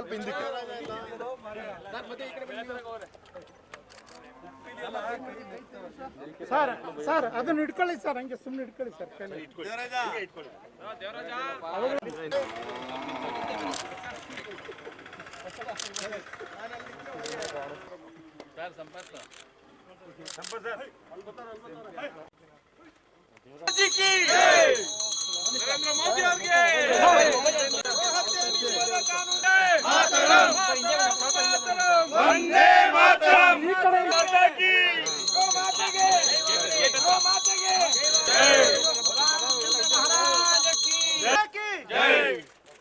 ಸ್ವಲ್ಪ ಹಿಂದಕ್ಕೆ. Sir sir ಅದನ್ನ ಇಟ್ಕೊಳ್ಳಿ ಸರ್ ಹಂಗೆ ಸುಮ್ಮನೆ ಇಟ್ಕೊಳ್ಳಿ ಸರ್ ಕೈಲಿ. ಈ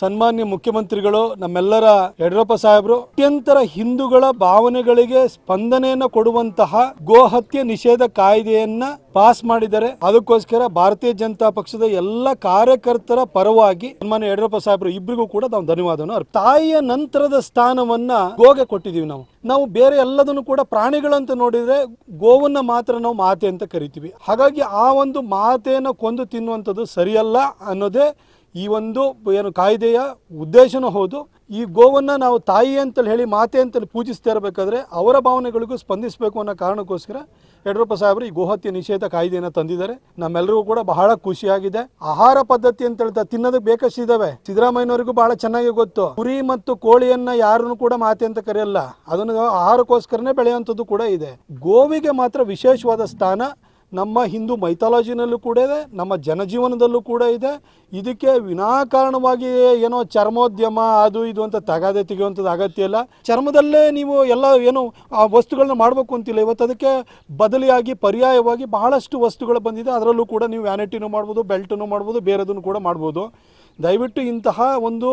ಸನ್ಮಾನ್ಯ ಮುಖ್ಯಮಂತ್ರಿಗಳು, ನಮ್ಮೆಲ್ಲರ ಯಡಿಯೂರಪ್ಪ ಸಾಹೇಬರು, ಅತ್ಯಂತರ ಹಿಂದೂಗಳ ಭಾವನೆಗಳಿಗೆ ಸ್ಪಂದನೆಯನ್ನ ಕೊಡುವಂತಹ ಗೋ ಹತ್ಯೆ ನಿಷೇಧ ಕಾಯ್ದೆಯನ್ನ ಪಾಸ್ ಮಾಡಿದ್ದಾರೆ ಅದಕ್ಕೋಸ್ಕರ ಭಾರತೀಯ ಜನತಾ ಪಕ್ಷದ ಎಲ್ಲ ಕಾರ್ಯಕರ್ತರ ಪರವಾಗಿ ಸನ್ಮಾನ್ಯ ಯಡಿಯೂರಪ್ಪ ಸಾಹೇಬರು ಇಬ್ಬರಿಗೂ ಕೂಡ ನಾವು ಅರ್ಪ, ತಾಯಿಯ ನಂತರದ ಸ್ಥಾನವನ್ನ ಗೋಗೆ ಕೊಟ್ಟಿದ್ದೀವಿ ನಾವು. ನಾವು ಬೇರೆ ಎಲ್ಲದನ್ನು ಕೂಡ ಪ್ರಾಣಿಗಳಂತ ನೋಡಿದ್ರೆ ಗೋವನ್ನ ಮಾತ್ರ ನಾವು ಮಾತೆ ಅಂತ ಕರಿತೀವಿ. ಹಾಗಾಗಿ ಆ ಒಂದು ಮಾತೆಯನ್ನು ಕೊಂದು ತಿನ್ನುವಂಥದ್ದು ಸರಿಯಲ್ಲ ಅನ್ನೋದೇ ಈ ಒಂದು ಏನು ಕಾಯ್ದೆಯ ಉದ್ದೇಶನೂ ಹೌದು. ಈ ಗೋವನ್ನು ನಾವು ತಾಯಿ ಅಂತೇಳಿ ಹೇಳಿ, ಮಾತೆ ಅಂತೇಳಿ ಪೂಜಿಸ್ತಾ ಇರಬೇಕಾದ್ರೆ ಅವರ ಭಾವನೆಗಳಿಗೂ ಸ್ಪಂದಿಸಬೇಕು ಅನ್ನೋ ಕಾರಣಕ್ಕೋಸ್ಕರ ಯಡಿಯೂರಪ್ಪ ಸಾಹೇಬರು ಈ ಗೋಹತ್ಯೆ ನಿಷೇಧ ಕಾಯ್ದೆಯನ್ನು ತಂದಿದ್ದಾರೆ. ನಮ್ಮೆಲ್ಲರಿಗೂ ಕೂಡ ಬಹಳ ಖುಷಿಯಾಗಿದೆ. ಆಹಾರ ಪದ್ಧತಿ ಅಂತ ಹೇಳ್ತಾ ತಿನ್ನೋದಕ್ಕೆ ಬೇಕಷ್ಟಿದ್ದಾವೆ ಸಿದ್ದರಾಮಯ್ಯನವರಿಗೂ ಬಹಳ ಚೆನ್ನಾಗಿ ಗೊತ್ತು. ಕುರಿ ಮತ್ತು ಕೋಳಿಯನ್ನ ಯಾರನ್ನು ಕೂಡ ಮಾತೆ ಅಂತ ಕರೆಯಲ್ಲ. ಅದನ್ನು ಆಹಾರಕ್ಕೋಸ್ಕರನೇ ಬೆಳೆಯುವಂಥದ್ದು ಕೂಡ ಇದೆ. ಗೋವಿಗೆ ಮಾತ್ರ ವಿಶೇಷವಾದ ಸ್ಥಾನ. ನಮ್ಮ ಹಿಂದೂ ಮೈಥಾಲಜಿನಲ್ಲೂ ಕೂಡ ಇದೆ, ನಮ್ಮ ಜನಜೀವನದಲ್ಲೂ ಕೂಡ ಇದೆ. ಇದಕ್ಕೆ ವಿನಾಕಾರಣವಾಗಿ ಏನೋ ಚರ್ಮೋದ್ಯಮ, ಅದು ಇದು ಅಂತ ತಗಾದೆ ತೆಗೆಯುವಂಥದ್ದು ಅಗತ್ಯ ಇಲ್ಲ. ಚರ್ಮದಲ್ಲೇ ನೀವು ಎಲ್ಲ ಏನು, ಆ ವಸ್ತುಗಳನ್ನ ಮಾಡಬೇಕು ಅಂತಿಲ್ಲ. ಇವತ್ತು ಅದಕ್ಕೆ ಬದಲಿಯಾಗಿ ಪರ್ಯಾಯವಾಗಿ ಬಹಳಷ್ಟು ವಸ್ತುಗಳು ಬಂದಿದೆ. ಅದರಲ್ಲೂ ಕೂಡ ನೀವು ವ್ಯಾನಿಟಿನೂ ಮಾಡ್ಬೋದು, ಬೆಲ್ಟನ್ನು ಮಾಡ್ಬೋದು, ಬೇರೆದನ್ನು ಕೂಡ ಮಾಡ್ಬೋದು. ದಯವಿಟ್ಟು ಇಂತಹ ಒಂದು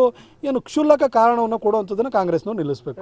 ಏನು ಕ್ಷುಲ್ಲಕ ಕಾರಣವನ್ನು ಕೊಡುವಂಥದ್ದನ್ನು ಕಾಂಗ್ರೆಸ್ನವ್ರು ನಿಲ್ಲಿಸಬೇಕು.